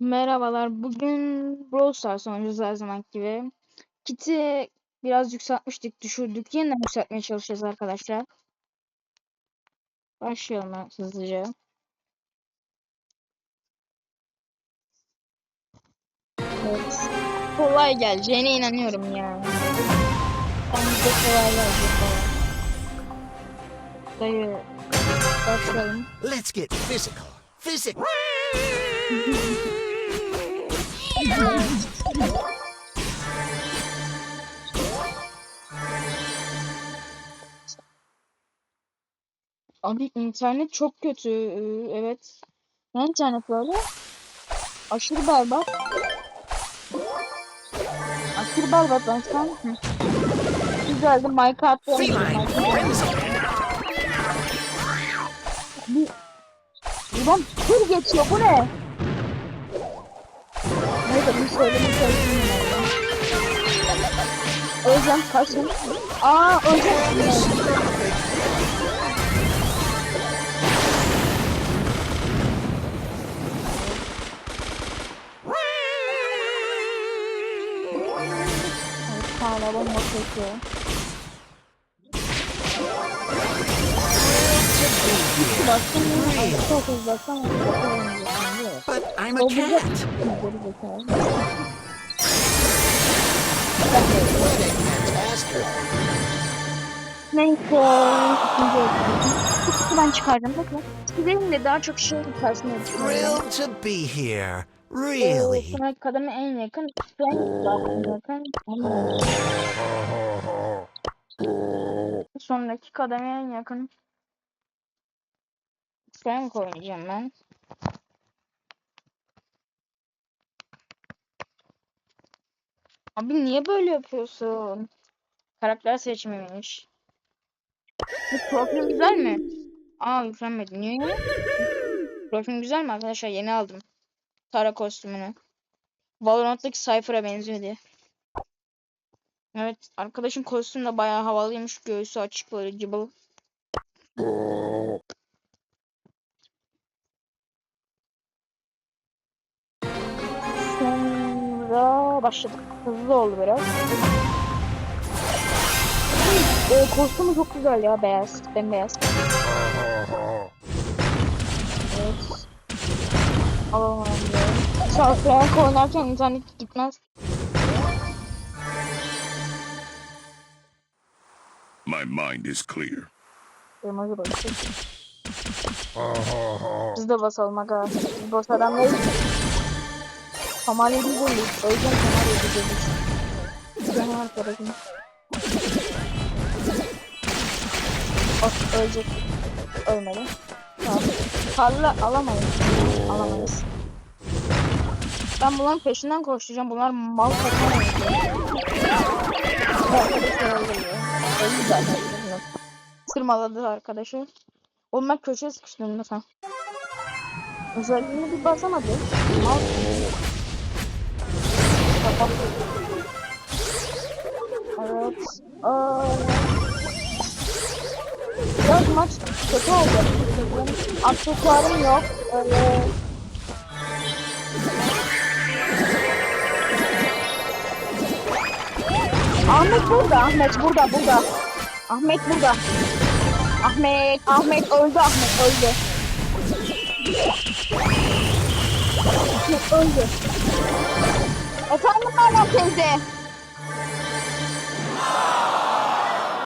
Merhabalar. Bugün Brawl Stars oynayacağız her zaman gibi. Kit'i biraz yükseltmiştik, düşürdük. Yeniden yükseltmeye çalışacağız arkadaşlar. Başlayalım hızlıca. Evet. Kolay geleceğine inanıyorum yani. Bence kolay gelecek falan. Dayı başlayalım. Let's get physical. Physical. Abi internet çok kötü. Ee, Evet. Ne internet böyle? Aşırı berbat. Aşırı berbat ben. Hı. Güzeldi. Minecraft frenzy. Buradan tır geçiyor. Bu ne? Neyse bir söylemek yine. Öleceğim. Kaçın. Aa öleceğim. Hala bomba çekiyor. Baktım. Çok hızlı hızlı. But I'm a cat. Neyse. ben çıkardım. Bakın. Sizin de daha çok şey karşısına Thrilled to be here. Ee, Really. Sonra kademe en yakın. Frank en yakın. Sonraki kademe en yakın. Frank oynayacağım ben. Abi niye böyle yapıyorsun? Karakter seçmemiş. Bu profil güzel mi? Aa yüklenmedi. Niye? Profil güzel mi arkadaşlar? Yeni aldım. Tara kostümünü. Valorant'taki Cypher'a benziyor diye. Evet arkadaşın kostüm de bayağı havalıymış. Göğsü açık böyle cıbıl. Sonra başladık. Hızlı oldu biraz. Ee, kostümü çok güzel ya beyaz. Bembeyaz. Evet. Alalım Frank oynarken internet gitmez. My mind is clear. Kırmızı basıyor. Biz de basalım aga. Biz boş adam değiliz. Kamal yedi değiliz. O yüzden Kamal yedi değiliz. Canım arkadaşım. Of ölecek. Ölmedi. Tamam. Parla alamayız. Alamayız. Ben bunların peşinden koşacağım. Bunlar mal zaten. Tırmaladı arkadaşı. Oğlum ben köşeye sıkıştım mesela. Özelliğini bir basamadı. Mal. Evet. Aa. Biraz maç kötü oldu. Aksesuarım yok. Öyle. Ahmet burada. Ahmet burada burada. Ahmet burada. Ahmet, Ahmet öldü Ahmet öldü. Ahmet öldü. Efendim Meryem teyze.